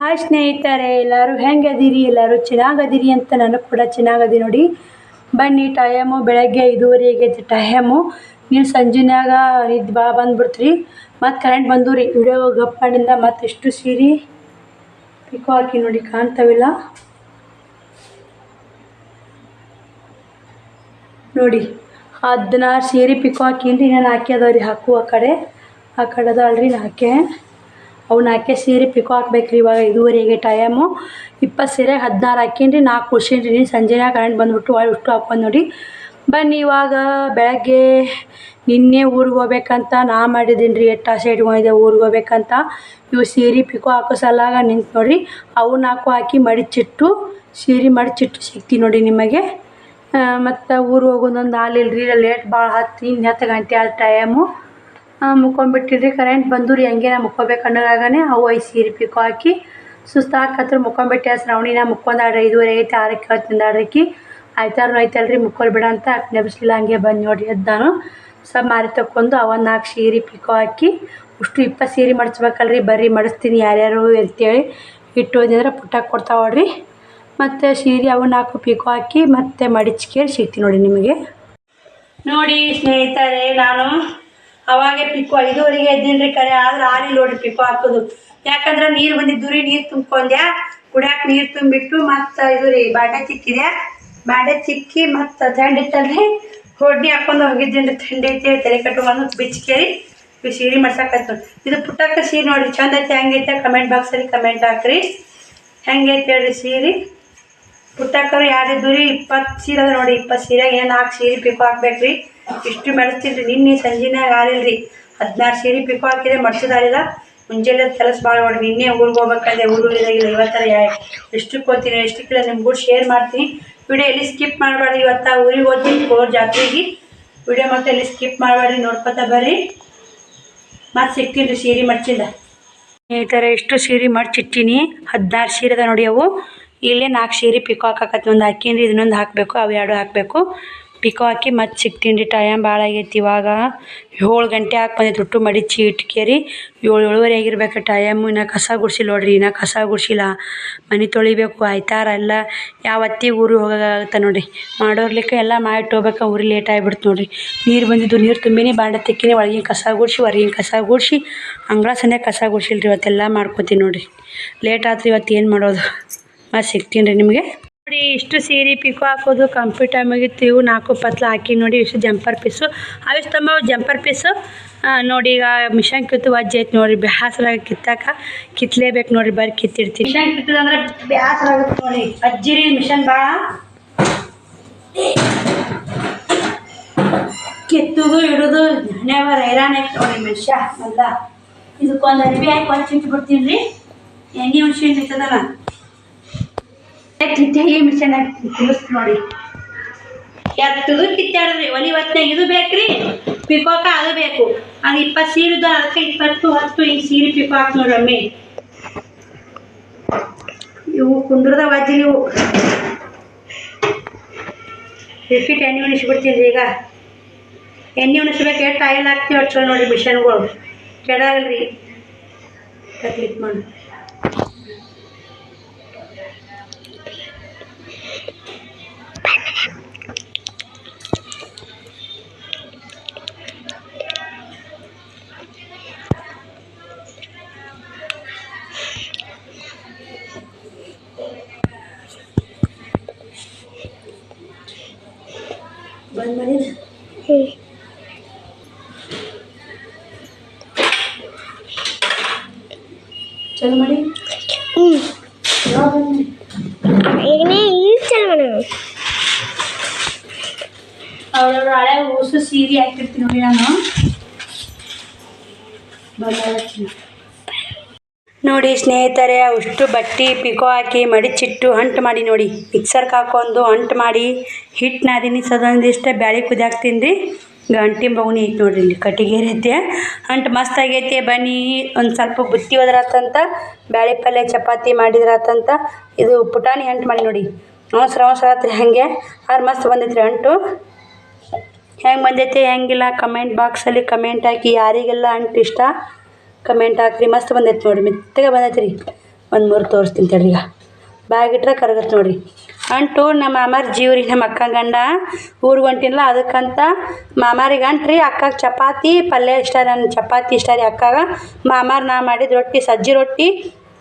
Hi ಸ್ನೇಹಿತರೆ, ಎಲ್ಲರೂ ಹೆಂಗದಿರಿ? ಎಲ್ಲರೂ ಚೆನ್ನಾಗದಿರಿ ಅಂತ ನಾನು ಕೂಡ ಚೆನ್ನಾಗದಿ ನೋಡಿ. ಬನ್ನಿ, ಟೈಮು ಬೆಳಗ್ಗೆ ಐದೂವರೆ ಆಗೈತಿ ಟೈಮು. ನೀವು ಸಂಜೆನಾಗ ಇದು ಬಾ ಬಂದ್ಬಿಡ್ತೀರಿ. ಮತ್ತು ಕರೆಂಟ್ ಬಂದು ರೀ ವಿಡಿಯೋ ಗಪ್ ಮತ್ತೆ ಎಷ್ಟು ಸೀರೆ ಪಿಕೋ ಹಾಕಿ ನೋಡಿ, ಕಾಣ್ತಾವಿಲ್ಲ? ನೋಡಿ, ಹದಿನಾರು ಸೀರೆ ಪಿಕೋ ಹಾಕೀನಿ ನಾನು ಹಾಕಿ ಅದಾವ ರೀ ಆ ಕಡೆ. ಆ ಕಡೆ ಅದಾಳ್ರಿ ನಾನು ಹಾಕೆ ಅವ್ನ ಹಾಕಿ ಸೀರೆ ಪಿಕೋ ಹಾಕ್ಬೇಕ್ರಿ ಇವಾಗ ಇದುವರೆಗೆ ಟೈಮು ಇಪ್ಪತ್ತು ಸೀರೆ ಹದಿನಾರು ಹಾಕೀನಿ ನಾಲ್ಕು ಕುಡ್ಸೀನಿ ರೀ ಸಂಜೆನಾಗ ಕರೆಂಟ್ ಬಂದುಬಿಟ್ಟು ಒಳ್ಳೆ ಅಷ್ಟು ಹಾಕ್ಕೊಂಡು ನೋಡಿ. ಬನ್ನಿ ಇವಾಗ ಬೆಳಗ್ಗೆ ನಿನ್ನೆ ಊರಿಗೆ ಹೋಗ್ಬೇಕಂತ ನಾ ಮಾಡಿದ್ದೀನಿ ರೀ ಎಷ್ಟು ಆಸೆ ಇಟ್ಕೊಂಡಿದ್ದೆ ಊರಿಗೆ ಹೋಗ್ಬೇಕಂತ. ಇವು ಸೀರೆ ಪಿಕೋ ಹಾಕೋ ಸಲಾಗ ನಿಂತು ನೋಡಿರಿ. ಅವನ್ನ ಹಾಕೋ ಹಾಕಿ ಮಡಿಚಿಟ್ಟು, ಸೀರೆ ಮಡಿಚಿಟ್ಟು ಸಿಗ್ತೀನಿ ನೋಡಿ ನಿಮಗೆ. ಮತ್ತು ಊರಿಗೆ ಹೋಗೋದೊಂದು ಹಾಲಿಲ್ಲ ರೀ ಲೇಟ್ ಭಾಳ ಹತ್ತು ಇನ್ನು ಹತ್ತು ಗಂಟೆ ಆದ ಟೈಮು ಮುಕ್ಕೊಂಬಿಟ್ಟಿರಿ ಕರೆಂಟ್ ಬಂದು ರೀ, ಹಂಗೆ ನಾ ಮುಕ್ಕೋಬೇಕು ಅನ್ನೋರಾಗನೇ ಅವು ಐದು ಸೀರೆ ಪಿಕೋ ಹಾಕಿ ಸುಸ್ತಾಕತ್ರ ಮುಕ್ಕೊಂಬಿಟ್ಟೆ ಶ್ರಾವಣಿನ ಮುಕ್ಕೊಂದಾಡ್ರಿ ಐದುವರೆ ಐತೆ, ಆರಕ್ಕೆ ಹೇಳ್ತಿಂದಾಡ್ರಿಕಿ ಆಯ್ತಾರು ಐತಲ್ರಿ ಮುಕ್ಕೋಲ್ ಬಿಡ ಅಂತ ನೆಬಿಸ್ಲಿಲ್ಲ, ಹಂಗೆ ಬಂದು ನೋಡ್ರಿ ಎದ್ದಾನು ನಾನು. ಮಾರಿ ತಕ್ಕೊಂಡು ಅವ ನಾಲ್ಕು ಸೀರೆ ಪಿಕೋ ಹಾಕಿ ಅಷ್ಟು ಇಪ್ಪತ್ತು ಸೀರೆ ಮಡ್ಚ್ಬೇಕಲ್ರಿ, ಬರ್ರಿ ಮಡಿಸ್ತೀನಿ ಯಾರ್ಯಾರು ಅಂತೇಳಿ ಇಟ್ಟು ಹೋದ್ರೆ ಪುಟ್ಟಕ್ಕೆ ಕೊಡ್ತಾವೆ ನೋಡ್ರಿ ಮತ್ತು ಸೀರೆ ಅವು ನಾಲ್ಕು ಪಿಕೋ ಹಾಕಿ, ಮತ್ತೆ ಮಡಿಚ್ಕೇಳಿ ಸಿಗ್ತೀನಿ ನೋಡಿ ನಿಮಗೆ. ನೋಡಿ ಸ್ನೇಹಿತರೆ, ನಾನು ಅವಾಗೆ ಪಿಕೋ ಐದುವರೆಗೆ ಎದ್ದಿನ್ರಿ ಕರೆ ಆದ್ರೆ ಆರಿ ನೋಡ್ರಿ ಪಿಕ್ಕು ಹಾಕೋದು. ಯಾಕಂದ್ರೆ ನೀರು ಬಂದಿದ್ದು ರೀ ನೀರು ತುಂಬ್ಕೊಂಡೆ ಕುಡಿಯಾಕ ನೀರು ತುಂಬಿಟ್ಟು ಮತ್ತು ಇದು ರೀ, ಬಾಂಡೆ ಚಿಕ್ಕಿದೆ ಬಾಂಡೆ ಚಿಕ್ಕಿ ಮತ್ತು ತಂಡಿಟ್ಟಲ್ಲಿ ಹೊಡ್ನಿ ಹಾಕೊಂಡು ಹೋಗಿದ್ದೀನಿ ಥಂಡಿ ಐತೆ, ತಲೆ ಕಟ್ಕೊಂಡು ಬಿಚ್ಕೇರಿ ಸೀರೆ ಮಾಡ್ಸಕತ್ತು ಇದು ಪುಟ್ಟಕ್ಕ ಸೀರೆ ನೋಡ್ರಿ, ಚಂದ ಐತೆ, ಹೆಂಗೈತೆ, ಕಮೆಂಟ್ ಬಾಕ್ಸಲ್ಲಿ ಕಮೆಂಟ್ ಹಾಕ್ರಿ. ಹೆಂಗೈತೆ ಹೇಳ್ರಿ ಸೀರೆ? ಪುಟ್ಟಕ್ಕರು ಯಾರಿದ್ದು ರೀ ಇಪ್ಪತ್ತು ಸೀರೆ ಅದ ನೋಡಿ ಇಪ್ಪತ್ತು ಸೀರೆಗೆ ಏನು ಹಾಕಿ ಸೀರೆ ಪಿಕೋ ಹಾಕ್ಬೇಕು ರೀ ಇಷ್ಟು ಮೆಡಿಸ್ತೀನಿ ರೀ ನಿನ್ನೆ ಸಂಜೆನಾಗ ಆಗಿಲ್ರಿ ಹದಿನಾರು ಸೀರೆ ಪಿಕೋ ಹಾಕಿದೆ ಮಡ್ಸೋದಾಗಿಲ್ಲ ಮುಂಜಾನೆ ಕೆಲಸ ಭಾಳ ನೋಡಿ ನಿನ್ನೆ ಊರಿಗೆ ಹೋಗ್ಬೇಕಂದ್ರೆ ಊರುಗಳಿದಾಗಿಲ್ಲ ಇವತ್ತರ ಯಾ ಎಷ್ಟಕ್ಕೆ ಹೋಗ್ತೀನಿ ಎಷ್ಟಕ್ಕಿಲ್ಲ ನಿಮ್ಗೂ ಶೇರ್ ಮಾಡ್ತೀನಿ. ವಿಡಿಯೋ ಎಲ್ಲಿ ಸ್ಕಿಪ್ ಮಾಡಬೇಡ್ರಿ, ಇವತ್ತು ಊರಿಗೆ ಹೋಗ್ತೀನಿ ಕೋರ್ ಜಾತ್ರೆಗೆ. ವಿಡಿಯೋ ಮತ್ತೆ ಎಲ್ಲಿ ಸ್ಕಿಪ್ ಮಾಡಬೇಡ್ರಿ, ನೋಡ್ಕೊತಾ ಬರ್ರಿ. ಮತ್ತೆ ಸಿಗ್ತೀನಿ ರೀ ಸೀರೆ ಮಡ್ಚಿಂದ. ಈ ಥರ ಎಷ್ಟು ಸೀರೆ ಮಡ್ಚಿಟ್ಟೀನಿ. ಹದಿನಾರು ಸೀರೆ ಅದ ನೋಡಿ ಅವು. ಇಲ್ಲೇ ನಾಲ್ಕು ಸೀರೆ ಪಿಕೋ ಹಾಕಕತ್ತಿ, ಒಂದು ಹಾಕೀನಿ ಇದನ್ನೊಂದು ಹಾಕಬೇಕು, ಅವು ಎರಡು ಹಾಕಬೇಕು. ಪಿಕೋ ಹಾಕಿ ಮತ್ತೆ ಸಿಗ್ತೀನಿ ರೀ ಟೈಮ್ ಭಾಳ ಆಗೈತಿ. ಇವಾಗ ಏಳು ಗಂಟೆ ಹಾಕಿ ಬಂದೈತೆ ಒಟ್ಟು ಮಡಿಚಿ ಇಟ್ಕೇರಿ ಏಳು, ಏಳುವರೆ ಆಗಿರ್ಬೇಕು ಟೈಮು ಇನ್ನು ಕಸ ಗುಡ್ಸಿಲ್ಲ ನೋಡ್ರಿ, ಇನ್ನು ಕಸ ಗುಡಿಸಿಲ್ಲ. ಮನೆ ತೊಳಿಬೇಕು, ಆಯ್ತಾರ ಎಲ್ಲ. ಯಾವತ್ತಿ ಊರಿಗೆ ಹೋಗೋಕ್ಕಾಗತ್ತೆ ನೋಡಿರಿ. ಮಾಡೋರ್ಲಿಕ್ಕೆ ಎಲ್ಲ ಮಾಡಿಟ್ಟು ಹೋಗ್ಬೇಕು, ಊರಿಗೆ ಲೇಟ್ ಆಗಿಬಿಡ್ತು ನೋಡಿರಿ. ನೀರು ಬಂದಿದ್ದು, ನೀರು ತುಂಬಿನಿ, ಬಾಂಡೆ ತಿಕ್ಕಿನಿ, ಒಳಗಿನ ಕಸ ಗುಡಿಸಿ, ಹೊರಗಿನ ಕಸ ಗುಡಿಸಿ, ಅಂಗಳ ಸನ್ಯಾಗ ಕಸ ಗುಡಿಸಿಲ್ರಿ ಇವತ್ತೆಲ್ಲ ಮಾಡ್ಕೊತೀನಿ ನೋಡಿರಿ. ಲೇಟ್ ಆತ್ರಿ ಇವತ್ತು ಏನು ಮಾಡೋದು? ಮತ್ತೆ ಸಿಗ್ತೀನಿ ರೀ ನಿಮಗೆ? ನೋಡಿ, ಇಷ್ಟು ಸೀರೆ ಪಿಕೋ ಹಾಕೋದು ಕಂಪ್ಯೂಟರ್ ಮುಗಿತು ಇವು ನಾಲ್ಕು ಪತ್ಲ ಹಾಕಿ ನೋಡಿ, ಇಷ್ಟು ಜಂಪರ್ ಪೀಸು ಅವಿಷ್ಟು ತಮ್ಮ ಜಂಪರ್ ಪೀಸು ನೋಡಿ, ಈಗ ಮಿಷನ್ ಕಿತ್ತು ವಜ್ಜೆ ಐತೆ ನೋಡಿರಿ ಬ್ಯಾಸರ ಕಿತ್ತಾಕ ಕಿತ್ಲೇಬೇಕು ನೋಡಿರಿ ಬರ್ರಿ ಕಿತ್ತಿಡ್ತೀನಿ ಮಿಷನ್ ಕಿತ್ತದ ಅಂದ್ರೆ ಆಗುತ್ತೆ ನೋಡಿ. ಅಜ್ಜಿರಿ ಮಿಷನ್ ಭಾಳ ಕಿತ್ತುದು, ಇಡೋದು ಧನ್ಯವಾದ ಹೈರಾಣ ಐತೆ ನೋಡಿ ಮನುಷ್ಯ ಅಲ್ಲ ಇದಕ್ಕೊಂದು ಅರಿವಿ ಹಾಕಿ ಒಂದು ಚಿಂಟು ಬಿಡ್ತೀನಿ ರೀ. ಎಣ್ಣೆ ಹುಣ್ಸಿನ ಇರ್ತದಲ್ಲ. ಕಿತ್ತಾಗಿ ಮಿಷನ್ ಹಾಕಿ ತಿನ್ನಿಸ್ತು ನೋಡಿ. ಎತ್ತದು ಕಿತ್ತಾಡ್ರಿ ಒಲಿ ಹೊತ್ನಾಗ ಇದು ಬೇಕ್ರಿ? ಪಿಕೋಕ ಅದು ಬೇಕು. ಅದು ಇಪ್ಪತ್ತು ಸೀರೆ ಇದ್ದು ಅದಕ್ಕೆ ಇಪ್ಪತ್ತು, ಹತ್ತು ಈ ಸೀರೆ ಪಿಕೋ ಹಾಕಿ ನೋಡ್ರಿ ಒಮ್ಮೆ. ಇವು ಕುಂದ್ರದ ವಜ್ಜಿ ಇವು. ರಿಪೀಟ್ ಎಣ್ಣೆ ಉಣಿಸ್ಬಿಡ್ತೀನಿ ಈಗ. ಎಣ್ಣೆ ಉಣಿಸ್ಬೇಕು ಎಷ್ಟು ಆಯಿಲ್ ಹಾಕ್ತೀವಿ ಅಷ್ಟು ನೋಡಿರಿ ಮಿಷನ್ಗಳು ಕೆಡಾಗಲ್ರಿ. ಕ್ಲಿಕ್ ಮಾಡಿ ಬಂದ್ ಮಾಡಿದ ಚಲೋ ಮಾಡಿ ಯಾವಾಗ ಬಂದ್ರಿ? ಈಗನೇ ಈಗ ಚಲೋ ಮಾಡೋಣ ಅವ್ರವ್ರ ಹಳೆ ಹೊಸ ಸೀರೆ ಹಾಕಿರ್ತೀನಿ ನೋಡಿ ನಾನು ಬಂದಾಗತ್ತೀನಿ. ನೋಡಿ ಸ್ನೇಹಿತರೆ, ಅಷ್ಟು ಬಟ್ಟೆ ಪಿಕೋ ಹಾಕಿ ಮಡಿಚಿಟ್ಟು ಅಂಟು ಮಾಡಿ ನೋಡಿ. ಮಿಕ್ಸರ್ಗೆ ಹಾಕೊಂಡು ಅಂಟು ಮಾಡಿ ಹಿಟ್ಟು ನಾದಿನಿ ಬ್ಯಾಳಿ ಕುದಿಯಾಕ್ತೀನಿ ತಿನ್ರಿ ಗಂಟಿ ಬಗುನಿ ಐತೆ ನೋಡ್ರಿ ಇಲ್ಲಿ ಕಟ್ಟಿಗೆ ರೀತಿಯ ಅಂಟು ಮಸ್ತ್ ಆಗೈತೆ ಬನ್ನಿ. ಒಂದು ಸ್ವಲ್ಪ ಬುತ್ತಿ ಹೋದ್ರಾತಂತ ಬ್ಯಾಳಿ ಪಲ್ಯ ಚಪಾತಿ ಮಾಡಿದ್ರಾತಂತ, ಇದು ಪುಟಾಣಿ ಅಂಟು ಮಾಡಿ ನೋಡಿ. ಅವಸರ ಅವಸರ ಆತ್ರಿ ಹಾಗೆ. ಆದ್ರೆ ಮಸ್ತ್ ಬಂದೈತ್ರಿ ಅಂಟು ಹೆಂಗೆ ಬಂದೈತೆ ಹೆಂಗಿಲ್ಲ, ಕಮೆಂಟ್ ಬಾಕ್ಸಲ್ಲಿ ಕಮೆಂಟ್ ಹಾಕಿ ಯಾರಿಗೆಲ್ಲ ಅಂಟು ಇಷ್ಟ ಕಮೆಂಟ್ ಹಾಕ್ರಿ, ಮಸ್ತ್ ಬಂದೈತೆ ನೋಡಿರಿ. ಮೆತ್ತಗೆ ಬಂದೈತೆ ರೀ ಒಂದು ಮೂರು ತೋರಿಸ್ತೀನಿ ತಡ್ರಿ ಈಗ. ಬ್ಯಾಗ್ ಇಟ್ರೆ ಕರಗತ್ತೆ ನೋಡಿರಿ. ಅಂಟು, ನಮ್ಮ ಮಾಮಾರ್ ಜೀವ್ರಿ, ನಮ್ಮ ಅಕ್ಕ ಗಂಡ. ಊರಿಗೆ ಹೊಂಟಿಲ್ಲ ಅದಕ್ಕಂತ ಮಾಮಾರಿಗೆ ಅಂಟ್ರಿ, ಅಕ್ಕಗೆ ಚಪಾತಿ, ಪಲ್ಯ ಇಷ್ಟ ನನ್ನ ಚಪಾತಿ ಇಷ್ಟ ರೀ ಅಕ್ಕಾಗ. ಮಾಮಾರ್ ನಾ ಮಾಡಿದ ರೊಟ್ಟಿ, ಸಜ್ಜಿ ರೊಟ್ಟಿ.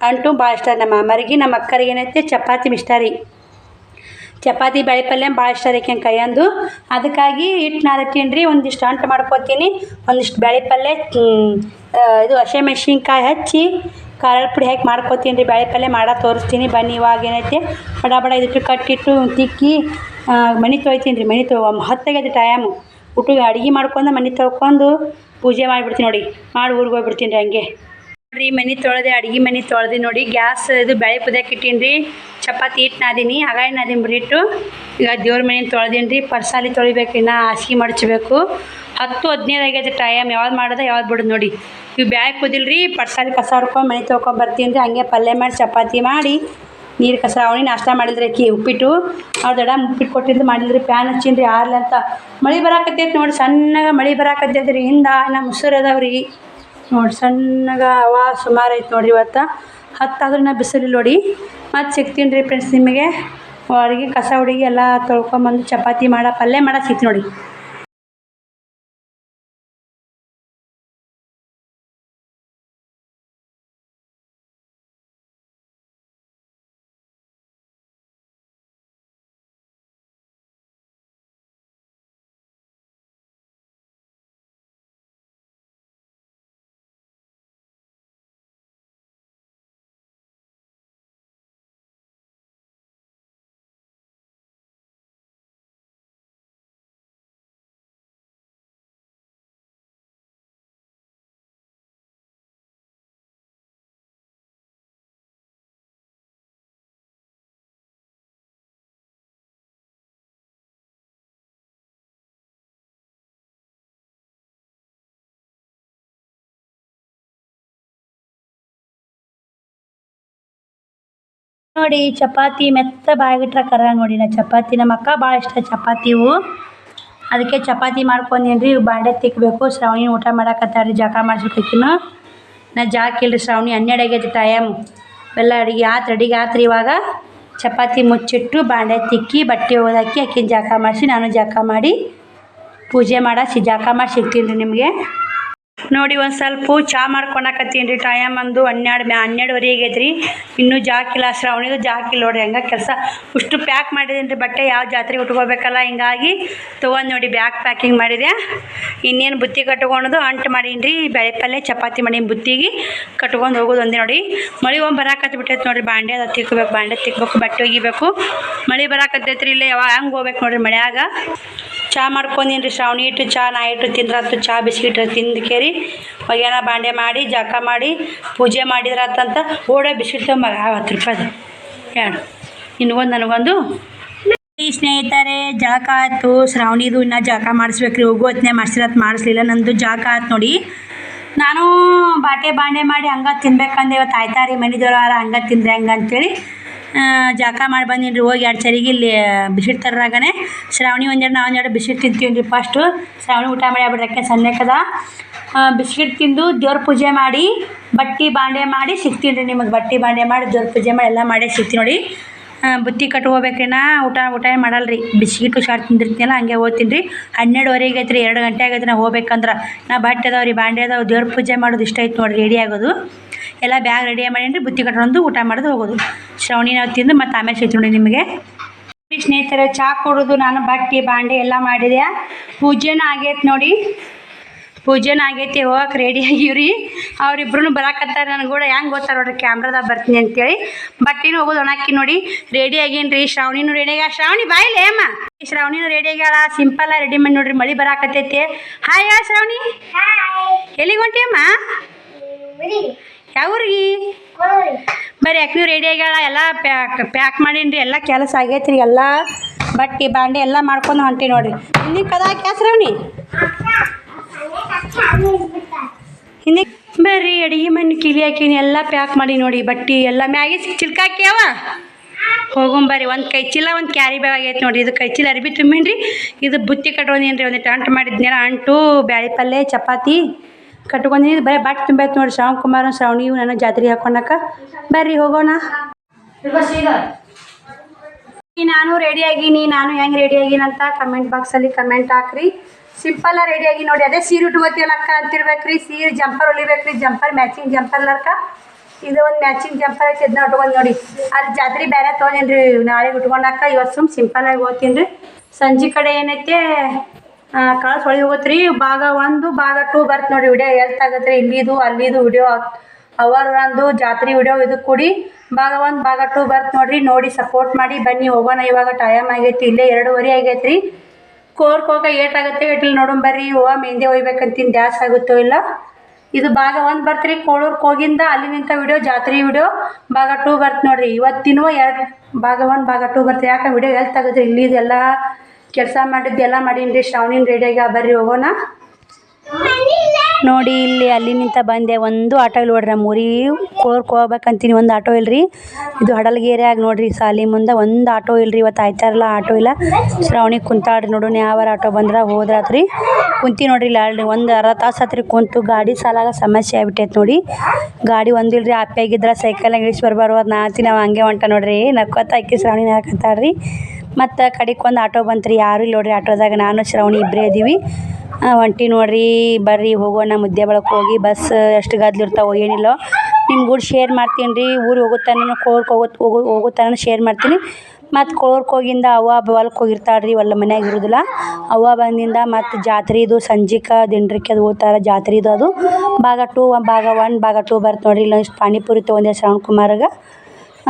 ಅಂಟು, ಭಾಳ ಇಷ್ಟ ನಮ್ಮ ಮಾಮಾರಿಗೆ, ನಮ್ಮ ಅಕ್ಕರಿಗೆ ಏನೈತೆ, ಚಪಾತಿ ಇಷ್ಟ ರೀ. ಚಪಾತಿ ಬೇಳೆ ಪಲ್ಯ ಭಾಳ ಇಷ್ಟ ರೀ ಆಕೆನ್ ಕೈಯಂದು. ಅದಕ್ಕಾಗಿ ಹಿಟ್ಟು ನಾದತ್ತೀನಿ ರೀ ಒಂದಿಷ್ಟು ಅಂಟು ಮಾಡ್ಕೊತೀನಿ. ಒಂದಿಷ್ಟು ಬೇಳೆ ಪಲ್ಯ ಇದು ಹಸಿಮೆಣ್ಸಿನ್ಕಾಯಿ ಹಚ್ಚಿ ಖಾರದ ಪುಡಿ ಹಾಕಿ ಮಾಡ್ಕೊತೀನಿ ರೀ. ಬೇಳೆ ಪಲ್ಯ ಮಾಡೋ ತೋರಿಸ್ತೀನಿ. ಬನ್ನಿ, ಇವಾಗ ಏನೈತೆ? ಬಡ ಬಡ ಇದಕ್ಕೆ ಕಟ್ಟಿಟ್ಟು ತಿಕ್ಕಿ ಮನೆ ತೊಯ್ತೀನಿ ರೀ. ಮನೆ ತೊ ಹತ್ತಾಗೈತೆ ಟೈಮು ಊಟಕ್ಕೆ ಅಡುಗೆ ಮಾಡ್ಕೊಂಡು ಮನೆ ತೊಳ್ಕೊಂಡು ಪೂಜೆ ಮಾಡಿಬಿಡ್ತೀನಿ ನೋಡಿ. ಮಾಡಿ ಊರಿಗೆ ಹೋಗ್ಬಿಡ್ತೀನಿ ರೀ ಹಂಗೆ. ನೋಡ್ರಿ ಮನೆ ತೊಳೆದೆ, ಅಡುಗೆ ಮನೆ ತೊಳೆದಿ ನೋಡಿ. ಗ್ಯಾಸ್, ಇದು ಬೆಳೆ ಕುದಿಯಕ್ಕೆ ಇಟ್ಟೀನಿ ರೀ. ಚಪಾತಿ ಹಿಟ್ಟು ನಾದೀನಿ ಹಾಗಾಗಿ ನಾದಿನಿ ಬಿಟ್ಟು ಈಗ ದೇವ್ರ ಮನೆ ತೊಳೆದೀನಿ ರೀ, ಪರ್ಸಾಲಿ ತೊಳಿಬೇಕು, ಇನ್ನು ಹಾಸಿಗೆ ಮಡಚಬೇಕು. ಹತ್ತು ಹದಿನೈದು ಆಗೈತೆ ಟೈಮ್ ಯಾವ್ದು ಮಾಡೋದ ಯಾವ್ದು ಬಿಡೋದು ನೋಡಿ. ಇವು ಬ್ಯಾಗ್ ಕುದಿಲ್ರಿ ಪರ್ಸಾಲಿ ಕಸ ಹೊಡ್ಕೊಂಡು ಮನೆ ತೊಳ್ಕೊಂಡು ಬರ್ತೀನಿ ರೀ ಹಂಗೆ ಪಲ್ಯ ಮಾಡಿ, ಚಪಾತಿ ಮಾಡಿ, ನೀರು ಕಸ ಅವಣಿ ನಾಷ್ಟ ಮಾಡಿದ್ರಿ ಅಕ್ಕಿ, ಉಪ್ಪಿಟ್ಟು. ಅವ್ರ ದಡ ಉಪ್ಪಿಟ್ಟು ಕೊಟ್ಟಿದ್ದು ಮಾಡಿದ್ರಿ ಪ್ಯಾನ್ ಹಚ್ಚೀನಿ ರೀ ಅಂತ. ಮಳೆ ಬರಾಕತ್ತೈತೆ ನೋಡಿ, ಸಣ್ಣಗೆ ಮಳೆ ಬರಾಕತ್ತೈತೆ ರೀ ಹಿಂದೆ ನಮ್ಮ ಉಸಿರು ಅದಾವ ರೀ ನೋಡಿ, ಸಣ್ಣಗೆ ಅವ ಸುಮಾರು ಐತೆ ನೋಡಿರಿ ಇವತ್ತು. ಹತ್ತಾದ್ರೂ ನಾ ಬಿಸಿಲು ನೋಡಿ. ಮತ್ತು ಸಿಗ್ತೀನಿ ರೀ ಫ್ರೆಂಡ್ಸ್ ನಿಮಗೆ. ಅಡುಗೆ ಕಸ ಹುಡುಗಿ ಎಲ್ಲ ತೊಳ್ಕೊಂಬಂದು ಚಪಾತಿ ಮಾಡೋ, ಪಲ್ಯ ಮಾಡೋ ಸಿಗ್ತೀನಿ ನೋಡಿ. ನೋಡಿ, ಚಪಾತಿ ಮೆತ್ತ ಬಾಯಿಗಿಟ್ರೆ ಕರ ನೋಡಿ, ನಾ ಚಪಾತಿ. ನಮ್ಮ ಅಕ್ಕ ಭಾಳ ಇಷ್ಟ ಚಪಾತಿ ಇವು. ಅದಕ್ಕೆ ಚಪಾತಿ ಮಾಡ್ಕೊಂಡೀನಿ ರೀ ಬಾಂಡೆ ತಿಕ್ಕಬೇಕು ಶ್ರಾವಣಿ ಊಟ ಮಾಡಕತ್ತಾರ ರೀ ಜಳಕ ಮಾಡಿಸ್ಬೇಕಿನ್ನು ನಾ ಜಾಕಿಲ್ರಿ ಶ್ರಾವಣಿ, ಹನ್ನೆರಡು ಆಗೈತಿ ಟೈಮ್ ಎಲ್ಲ ಅಡುಗೆ ಆತು ರೆಡಿಗೆ ಆತ್ರಿ ಇವಾಗ. ಚಪಾತಿ ಮುಚ್ಚಿಟ್ಟು ಬಾಂಡೆ ತಿಕ್ಕಿ, ಬಟ್ಟೆ ಓದಾಕಿ ಅಕ್ಕಿನ ಜಾಕ ಮಾಡಿಸಿ, ನಾನು ಜಾಕ ಮಾಡಿ ಪೂಜೆ ಮಾಡಿಸಿ, ಜಾಕ ಮಾಡಿ ಸಿಗ್ತೀನಿ ರೀ ನಿಮಗೆ. ನೋಡಿ, ಒಂದು ಸ್ವಲ್ಪ ಚಾ ಮಾಡ್ಕೊಳಕತ್ತೀನಿ ರೀ ಟೈಮ್ ಅಂದು ಹನ್ನೆರಡು ಮ್ಯಾ ಹನ್ನೆರಡುವರೆ ಆಗೈತೆ ರೀ ಇನ್ನೂ ಜಾಕಿಲ್ಲ, ಶ್ರಾವಣಿದು ಜಾಕಿಲ್ಲ ನೋಡಿರಿ. ಹಂಗೆ ಕೆಲಸ ಅಷ್ಟು ಪ್ಯಾಕ್ ಮಾಡಿದೀನಿ ರೀ ಬಟ್ಟೆ ಯಾವ ಜಾತ್ರೆ ಉಟ್ಕೋಬೇಕಲ್ಲ? ಹಿಂಗಾಗಿ ತೊಗೊಂಡು ನೋಡಿ ಬ್ಯಾಗ್ ಪ್ಯಾಕಿಂಗ್ ಮಾಡಿದೆ. ಇನ್ನೇನು ಬುತ್ತಿ ಕಟ್ಕೊಂಡು ಅಂಟು ಮಾಡೀನಿ ರೀ ಬೆಳೆ ಪಲ್ಯ ಚಪಾತಿ ಮಾಡೀನಿ ಬುತ್ತಿಗೆ ಕಟ್ಕೊಂಡು ಹೋಗೋದು ಒಂದೇ ನೋಡಿ. ಮಳೆ ಒಂದು ಬರಕತ್ತ ಬಿಟ್ಟೈತೆ ನೋಡಿರಿ. ಬಾಂಡೆ ಅದು ತಿಕ್ಕಬೇಕು ಬಾಂಡೆ ತಿಕ್ಬೇಕು, ಬಟ್ಟೆ ಒಗಿಬೇಕು. ಮಳೆ ಬರಾಕತ್ತೈತ್ರಿ, ಇಲ್ಲೇ ಯಾವಾಗ ಹಂಗೆ ಹೋಗ್ಬೇಕು ನೋಡ್ರಿ ಮಳ್ಯಾಗ. ಚಾ ಮಾಡ್ಕೊಂಡಿನಿ ಶ್ರಾವಣಿ. ಇಟ್ಟು ಚಾ, ನಾ ಇಟ್ಟು ಚಾ ಬಿಸ್ಕಿಟ್ ತಿಂದು ಕೇರಿ. ಒಗ್ಯಾನ ಬಾಂಡೆ ಮಾಡಿ, ಜಾಕ ಮಾಡಿ, ಪೂಜೆ ಮಾಡಿದ್ರಾತಂತ ಓಡೋ ಬಿಸ್ಕಿಟ್ ಮಗ ಹತ್ತು ರೂಪಾಯಿ ಹೇಳು ನಿನಗೊಂದು ನನಗೊಂದು. ಈ ಸ್ನೇಹಿತರೆ, ಜಾಕ ಆಯ್ತು. ಶ್ರಾವಣಿದು ಇನ್ನೂ ಜಾಕ ಮಾಡಿಸ್ಬೇಕು ರೀ ಹೋಗೋ ಹೊತ್ನ್ಯಾಗ ಮಾಡಿಸಿರತ್ ಮಾಡಿಸ್ಲಿಲ್ಲ. ನಂದು ಜಾಕ ಆಯ್ತು ನೋಡಿ. ನಾನು ಬಾಟೆ ಬಾಂಡೆ ಮಾಡಿ ಹಂಗ ತಿನ್ಬೇಕಂದೆ ಇವತ್ತು ಆಯ್ತಾ ರೀ ಮನೆ ದೇವ್ರ ಹಂಗೆ ತಿಂದ್ರೆ ಹಂಗೆ ಜಳಕ ಮಾಡಿ ಬಂದೀನಿ ಹೋಗಿ ಎರಡು ಸರಿಗೆ ಇಲ್ಲಿ ಬಿಸಿಟ್ ತರ್ರಾಗನೆ. ಶ್ರಾವಣಿ ಒಂದೆರಡು, ನಾವು ಒಂದೆರಡು ಬಿಸಿಟ್ ತಿಂತೀವಿ ರೀ ಫಸ್ಟು ಶ್ರಾವಣಿ ಊಟ ಮಾಡಿ ಆಗ್ಬಿಡ್ರಕ್ಕೆ ಸಣ್ಣಕ್ಕದ ಬಿಸ್ಕಿಟ್ ತಿಂದು ದೇವ್ರ ಪೂಜೆ ಮಾಡಿ, ಬಟ್ಟೆ ಬಾಂಡೆ ಮಾಡಿ ಸಿಗ್ತೀನಿ ರೀ ನಿಮಗೆ. ಬಟ್ಟೆ ಬಾಂಡೆ ಮಾಡಿ, ದೇವ್ರ ಪೂಜೆ ಮಾಡಿ ಎಲ್ಲ ಮಾಡಿ ಸಿಗ್ತೀನಿ ನೋಡಿ. ಬುತ್ತಿ ಕಟ್ಟು ಹೋಗ್ಬೇಕ್ರಿ ನಾ. ಊಟ ಊಟ ಮಾಡಲ್ಲ ರೀ ಬಿಸ್ಕಿಟ್ ಶಾಟ್ ತಿಂದಿರ್ತೀನಲ್ಲ, ಹಂಗೆ ಓದ್ತೀನಿ ರೀ ಹನ್ನೆರಡುವರೆಗೆ ಐತ್ರಿ ಎರಡು ಗಂಟೆ ಆಗೈತೆ ನಾ ಹೋಗ್ಬೇಕಂದ್ರೆ. ನಾ ಬಟ್ಟೆ ಅದಾವ ರೀ ಬಾಂಡೆ ಅದಾವ, ದೇವ್ರ ಪೂಜೆ ಮಾಡೋದು ಇಷ್ಟ ಐತೆ ನೋಡಿ ರೆಡಿ ಆಗೋದು. ಎಲ್ಲ ಬ್ಯಾಗ್ ರೆಡಿ ಮಾಡಿ ರೀ ಬುತ್ತಿ ಕಟ್ಕೊಂಡು ಊಟ ಮಾಡೋದು ಹೋಗೋದು. ಶ್ರವಣಿ ನಾವು ತಿಂದು ಮತ್ತು ಆಮೇಲೆ ಸಿಗ್ತೀನಿ ನೋಡಿ ನಿಮಗೆ. ಸ್ನೇಹಿತರೆ ಚಾ ಕೊಡೋದು ನಾನು ಬಟ್ಟೆ ಬಾಂಡೆ ಎಲ್ಲ ಮಾಡಿದೆ. ಪೂಜೆನ ಆಗೈತೆ ನೋಡಿ. ಪೂಜೆನ ಆಗೈತಿ ಹೋಗಕ್ಕೆ ರೆಡಿ ಆಗಿವ್ರಿ. ಅವ್ರಿಬ್ರು ಬರಾಕತ್ತಾರೆ ನನಗೆ ಕೂಡ ಹೆಂಗೆ ಗೊತ್ತಾರ ನೋಡ್ರಿ ಕ್ಯಾಮ್ರಾದಾಗ ಬರ್ತೀನಿ ಅಂತೇಳಿ. ಬಟ್ಟೆನೂ ಹೋಗೋದು ಒಣಕ್ಕಿ ನೋಡಿ. ರೆಡಿ ಆಗೇನ್ರಿ ಶ್ರಾವಣಿನೂ ರೆಡಿ ಆಗ್ಯಾ ಶ್ರಾವಣಿ ಬಾಯಿಲೆ ಅಮ್ಮ. ಈ ಶ್ರಾವಣಿನೂ ರೆಡಿ ಆಗ್ಯಾಳ ಸಿಂಪಲ್ ರೆಡಿ ಮಾಡಿ ನೋಡ್ರಿ ಮಳೆ ಬರಾಕತ್ತೈತಿ. ಹಾಯ್ ಶ್ರಾವಣಿ. ಎಲ್ಲಿಗೆ ಹೊಂಟಿ ಅಮ್ಮ? ಯಾವ್ರಿಗೆ? ಬರೀ ಯಾಕೆ ರೆಡಿ ಆಗ್ಯಾಳ ಎಲ್ಲ ಪ್ಯಾಕ್ ಪ್ಯಾಕ್ ಮಾಡೀನಿ ಎಲ್ಲ ಕೆಲಸ ಆಗೈತೆ ಎಲ್ಲ ಬಟ್ಟೆ, ಬಾಂಡೆ ಎಲ್ಲ ಮಾಡ್ಕೊಂಡು ಹೊಂಟಿ ನೋಡ್ರಿ. ಹಿಂದಿನ ಕದ ಹಾಕಿ ಹಿಂದಿ ಹಿಂದೆ ಬರ್ರಿ ಅಡಿಗೆ ಮನೆ ಕಿಲಿ ಹಾಕಿನಿ ಎಲ್ಲ ಪ್ಯಾಕ್ ಮಾಡಿ ನೋಡಿ ಬಟ್ಟೆ ಎಲ್ಲ ಮ್ಯಾಗಿ ಚಿಲ್ಕ ಹಾಕ್ಯಾವ ಹೋಗೊಂಬರ್ರಿ ಒಂದು ಕೈ ಚೀಲ, ಒಂದು ಕ್ಯಾರಿ ಬ್ಯಾಗ್ ಆಗೈತೆ ನೋಡಿ ಇದು ಕೈ ಚೀಲ ಅರ್ಬಿ ತುಂಬಿನ್ರಿ, ಇದು ಬುತ್ತಿ ಕಟ್ಕೊಂಡೀನಿ ರೀ ಒಂದು ಅಂಟು ಮಾಡಿದ್ನೆಲ್ಲ, ಅಂಟು, ಬ್ಯಾಳಿ ಪಲ್ಯ ಚಪಾತಿ. ಕಟ್ಕೊಂಡಿದ್ದು ಬರೀ ಬಟ್ ತುಂಬೈತೆ ನೋಡಿ ಶ್ರವಣ್ ಕುಮಾರ್ ಇವು ನನ್ನ ಜಾತ್ರೆ ಹಾಕೊಳಕ ಬರ್ರಿ ಹೋಗೋಣ. ನಾನು ರೆಡಿ ಆಗೀನಿ. ನಾನು ಹೆಂಗೆ ರೆಡಿ ಆಗಿನ ಅಂತ ಕಮೆಂಟ್ ಬಾಕ್ಸಲ್ಲಿ ಕಮೆಂಟ್ ಹಾಕ್ರಿ. ಸಿಂಪಲ್ ರೆಡಿ ಆಗಿ ನೋಡಿ ಅದೇ ಸೀರೆ ಉಟ್ಕೋತೀವಲ್ಲ ಅಕ್ಕ ಅಂತಿರ್ಬೇಕ್ರಿ. ಸೀರೆ ಜಂಪರ್ ಹೊಲಿಬೇಕ್ರಿ. ಜಂಪರ್ ಮ್ಯಾಚಿಂಗ್ ಜಂಪರ್ ಅಕ್ಕ. ಇದು ಒಂದು ಮ್ಯಾಚಿಂಗ್ ಜಂಪರ್ ಐತಿ. ಇದನ್ನ ಉಟ್ಕೊಂಡು ನೋಡಿ. ಅಲ್ಲಿ ಜಾತ್ರೆ ಬೇರೆ ತೊಗೊಂಡೇನ್ರಿ. ನಾಳೆ ಉಟ್ಕೊಂಡಾಕ ಇವತ್ತು ಸುಮ್ ಸಿಂಪಲ್ ಆಗಿ ಓದ್ತೀನಿ ರೀ ಸಂಜೆ ಕಡೆ ಏನೈತೆ? ಕಳ್ಸ ಹೊಳಿ ಹೋಗತ್ರಿ. ಭಾಗ ಒಂದು, ಭಾಗ ಟೂ ಬರ್ತ್ ನೋಡಿ ವಿಡಿಯೋ. ಎಲ್ತ್ ಆಗತ್ರಿ? ಇಲ್ಲಿದು, ಅಲ್ಲಿದು ವಿಡಿಯೋ ಅವರ್ ಒಂದು ಜಾತ್ರೆ ವಿಡಿಯೋ ಇದು ಕೂಡಿ. ಭಾಗ ಒಂದು, ಭಾಗ ಟೂ ಬರ್ತ್ ನೋಡ್ರಿ. ನೋಡಿ ಸಪೋರ್ಟ್ ಮಾಡಿ. ಬನ್ನಿ ಹೋಗೋಣ. ಇವಾಗ ಟೈಮ್ ಆಗೈತಿ. ಇಲ್ಲೇ ಎರಡೂವರೆ ಆಗೈತ್ರಿ. ಕೋರ್ಕ್ ಏಟ್ ಆಗುತ್ತೆ. ಏಟಿಲ್ ನೋಡೋಣ ಬರ್ರಿ. ಓ ಮೆಹಂದಿ ಒಯ್ಬೇಕಂತೀನಿ ದ್ಯಾಸ್ ಆಗುತ್ತೋ ಇಲ್ಲ. ಇದು ಭಾಗ ಒಂದು ಬರ್ತ್ರಿ. ಕೋಳೂರ್ಗೆ ಹೋಗಿಂದ ಅಲ್ಲಿ ನಿಂತ ವಿಡಿಯೋ, ಜಾತ್ರೆ ವಿಡಿಯೋ. ಭಾಗ ಟೂ ಬರ್ತ್ ನೋಡ್ರಿ. ಇವತ್ತಿನೂ ಎರಡು ಭಾಗ ಒಂದು, ಭಾಗ ಟೂ ಬರ್ತೀವಿ ಯಾಕೆ ವಿಡಿಯೋ ಎಲ್ಲಿ ತೆಗೆದ್ರಿ ಇಲ್ಲಿದೆಲ್ಲ ಕೆಲಸ ಮಾಡಿದ್ದು ಎಲ್ಲ ಮಾಡೀನಿ ರೀ. ಶ್ರಾವಣಿನ ರೆಡಿಯಾಗಿ ಬರ್ರಿ, ಹೋಗೋಣ? ನೋಡಿ, ಇಲ್ಲಿ ಅಲ್ಲಿ ನಿಂತ ಬಂದೆ. ಒಂದು ಆಟೋ ಇಲ್ಲ ನೋಡ್ರಿ ನಮ್ಮ ಊರಿಗೆ ಕೋರ್ಕ್ ಹೋಗ್ಬೇಕಂತೀನಿ. ಒಂದು ಆಟೋ ಇಲ್ರಿ. ಇದು ಹಡಲ್ಗೇರಿಯಾಗ ನೋಡ್ರಿ, ಸಾಲಿ ಮುಂದೆ ಒಂದು ಆಟೋ ಇಲ್ರಿ. ಇವತ್ತು ಆಯ್ತಾರಲ್ಲ, ಆಟೋ ಇಲ್ಲ. ಶ್ರಾವಣಿ ಕುಂತಾಡ್ರಿ ನೋಡೋಣ ಯಾವಾರ ಆಟೋ ಬಂದ್ರೆ ಹೋದ್ರಾತ್ರಿ. ಕುಂತಿ ನೋಡ್ರಿ ಇಲ್ಲ ಅಲ್ಲಿ ಒಂದು ಅರ್ಧ ತಾಸು ಹತ್ರಿ ಕುಂತು, ಗಾಡಿ ಸಾಲಾಗ ಸಮಸ್ಯೆ ಆಗ್ಬಿಟ್ಟೈತೆ ನೋಡಿ. ಗಾಡಿ ಒಂದಿಲ್ರಿ, ಆಪ್ಯಾಗಿದ್ರೆ ಸೈಕಲ್ ಇಳಿಸಿ ಬರ್ಬಾರ್ದು. ಅದು ನಾತಿ ನಾವು ಹಂಗೆ ಹೊಂಟ ನೋಡ್ರಿ. ನಕ್ಕೊತ್ತ ಅಕ್ಕಿ ಶ್ರಾವಣಿನ ಹಾಕತ್ತಾಳ್ರಿ ಮತ್ತು ಕಡೆಗೆ ಒಂದು ಆಟೋ ಬಂತ್ರಿ. ಯಾರು ಇಲ್ಲ ನೋಡ್ರಿ ಆಟೋದಾಗ. ನಾನು, ಶ್ರವಣಿ ಇಬ್ಬರೇ ಇದೀವಿ. ಹೊಂಟಿ ನೋಡ್ರಿ, ಬರ್ರಿ ಹೋಗೋಣ ಮುದ್ದೆ ಬಳಕ್ಕೆ ಹೋಗಿ. ಬಸ್ ಎಷ್ಟು ಗದ್ಲು ಇರ್ತಾವೋ ಏನಿಲ್ಲ. ನಿಮ್ಮ ಗುಡ್ ಶೇರ್ ಮಾಡ್ತೀನಿ ರೀ. ಊರಿಗೆ ಹೋಗೋ ಕೋರ್ಕ್ ಹೋಗೋ ಹೋಗೋ ಶೇರ್ ಮಾಡ್ತೀನಿ. ಮತ್ತು ಕೋರ್ಕ್ ಹೋಗಿಂದ ಅವ್ವ ಹೊಲಕ್ಕೆ ಹೋಗಿರ್ತಾಳೆ ರೀ. ಒಲ್ಲ ಮನ್ಯಾಗ ಇರೋದಿಲ್ಲ. ಅವ್ವ ಬಂದಿಂದ ಮತ್ತು ಜಾತ್ರೆದು ಸಂಜಿಕ ದಿಂಡ್ರಕ್ಕೆ ಅದು ಹೋಗ್ತಾರೆ ಜಾತ್ರೆದು ಅದು. ಭಾಗ ಟೂ ಭಾಗ ಒನ್ ಭಾಗ ಟೂ ಬರ್ತ ನೋಡ್ರಿ. ಇಲ್ಲ ಇಷ್ಟು ಪಾನಿಪುರಿ ತೊಗೊಂಡೆ ಶ್ರವಣ್ ಕುಮಾರ್ಗೆ.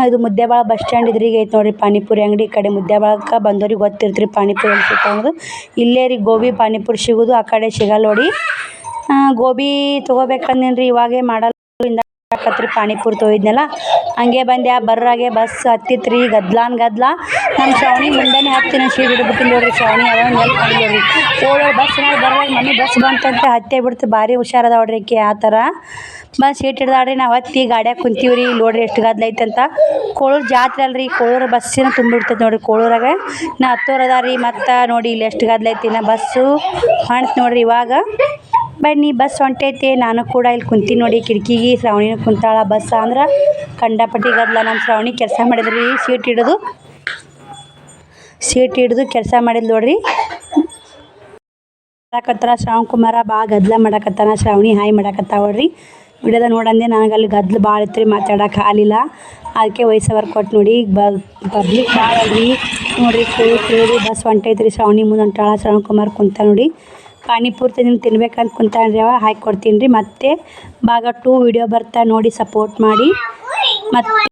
ಇದು ಮುದ್ದೆಬಾಳ ಬಸ್ ಸ್ಟ್ಯಾಂಡ್ ಎದುರಿಗೆ ಐತೆ ನೋಡ್ರಿ ಪಾನಿಪುರಿ ಅಂಗಡಿ ಈ ಕಡೆ ಮುದ್ದೇಬಾಳಕ್ಕೆ ಬಂದೋರಿಗೆ ಗೊತ್ತಿರ್ತ್ರಿ ಪಾನಿಪುರಿ ಎಲ್ಲಿ ಸಿಗ್ತಾವ ಅನ್ನೋದು. ಇಲ್ಲೇ ರೀ ಗೋಬಿ, ಪಾನಿಪುರಿ ಸಿಗೋದು, ಆ ಕಡೆ ಸಿಗಲ್ಲ ನೋಡಿ. ಗೋಬಿ ತೊಗೋಬೇಕಂದೇನು ರೀ ಇವಾಗೇ ಮಾಡಲ್ಲ. ಹಾಕತ್ರಿ ಪಾನಿಪುರಿ ತೊಯ್ದ್ನಲ್ಲ ಹಂಗೆ ಬಂದೆ ಬರ್ರಾಗೆ ಬಸ್ ಹತ್ತಿತ್ರಿ, ಗದ್ಲಾನ್ ಗದ್ಲ. ನಮ್ಮ ಶ್ರಾವಣಿ ಮುಂದೆನೇ ಹತ್ತಿನ ಸೀಟ್ ಬಿಡ್ಬಿಟ್ಟು ನೋಡ್ರಿ ಶ್ರಾವಣಿ ಅದ ಬಸ್ ನಾಳೆ ಬರ್ರಾಗ ಮನೆ ಬಸ್ ಬಂತಂತ, ಹತ್ತೆ ಬಿಡ್ತು ಭಾರಿ ಹುಷಾರದ ನೋಡ್ರಿ ಆಕೆ ಆ ಥರ. ಬಸ್ ಸೀಟ್ ಹಿಡ್ದಾಡ್ರಿ ನಾವು ಹತ್ತಿ ಗಾಡ್ಯಾಗ ಕುಂತೀವ್ರಿ, ನೋಡ್ರಿ ಎಷ್ಟು ಗದ್ಲ ಐತಂತ. ಕೋಳೂರು ಜಾತ್ರೆ ಅಲ್ರಿ, ಕೋಳೂರು ಬಸ್ಸಿನ ತುಂಬಿಡ್ತೈತೆ ನೋಡ್ರಿ ಕೋಳೂರಾಗ. ನಾ ಹತ್ತೋರ್ ಅದ ರೀ ಮತ್ತು ನೋಡಿ ಇಲ್ಲಿ ಎಷ್ಟು ಗದ್ಲ ಐತಿ ನಾ ಬಸ್ಸು ಕಾಣ್ತು ನೋಡ್ರಿ ಇವಾಗ. ಬನ್ನಿ, ಬಸ್ ಹೊಂಟೈತೆ. ನಾನು ಕೂಡ ಇಲ್ಲಿ ಕುಂತೀನಿ ನೋಡಿ, ಕಿಟಕಿಗೆ. ಶ್ರಾವಣಿನ ಕುಂತಾಳ ಬಸ್ ಅಂದ್ರೆ ಗದ್ಲ ನಮ್ಮ ಶ್ರಾವಣಿ ಕೆಲಸ ಮಾಡಿದ್ರಿ, ಸೀಟ್ ಹಿಡಿದು. ಸೀಟ್ ಹಿಡಿದು ಕೆಲಸ ಮಾಡಿದ್ ನೋಡ್ರಿ. ಮಾಡಕತ್ತಾರ ಶ್ರಾವಣ್ ಕುಮಾರ, ಬಾ ಗದ್ಲ ಮಾಡಕತ್ತಾನ ಶ್ರಾವಣಿ, ಹಾಯ್ ಮಾಡಕತ್ತಾವಳ್ರಿ ಬಿಡದ ನೋಡಂದೆ ನನಗೆ ಅಲ್ಲಿ ಗದ್ಲು ಭಾಳ ಇತ್ತು ರೀ ಆಗಲಿಲ್ಲ. ಅದಕ್ಕೆ ವಯಸ್ಸವರ್ ಕೊಟ್ಟು ನೋಡಿ, ಬ ಪಬ್ಲಿಕ್ ಭಾಳ ಅಲ್ರಿ. ನೋಡಿರಿ ಬಸ್ ಹೊಂಟೈತ್ರಿ, ಶ್ರಾವಣಿ ಮುಂದೆ ಹೊಂಟಾಳ, ಶ್ರವಣ್ ಕುಮಾರ್ ಕುಂತ ನೋಡಿ. ಪಾನಿಪುರಿ ತಿಂದು ತಿನ್ಬೇಕಂತ ಕುಂತಾನ್ರಿ ಅವ ಹಾಕಿ ಕೊಡ್ತೀನಿ ರೀ ಮತ್ತೆ ಭಾಗ ಟೂ ವಿಡಿಯೋ ಬರ್ತಾ ನೋಡಿ ಸಪೋರ್ಟ್ ಮಾಡಿ. ಮತ್ತು